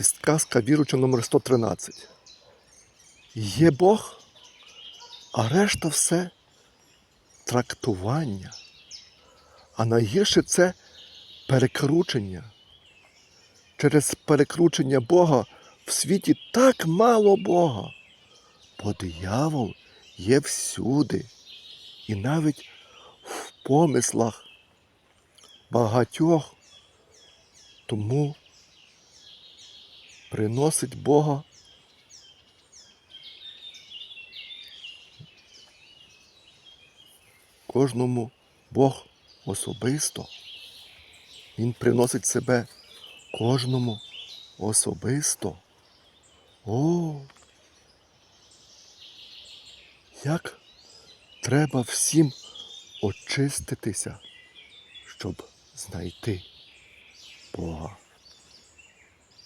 Підсказка віруча номер 113. Є Бог, а решта все трактування. А найгірше це перекручення. Через перекручення Бога в світі так мало Бога. Бо диявол є всюди. І навіть в помислах багатьох. Тому приносить Бога кожному Бог особисто. Він приносить себе кожному особисто. О! Як треба всім очиститися, щоб знайти Бога.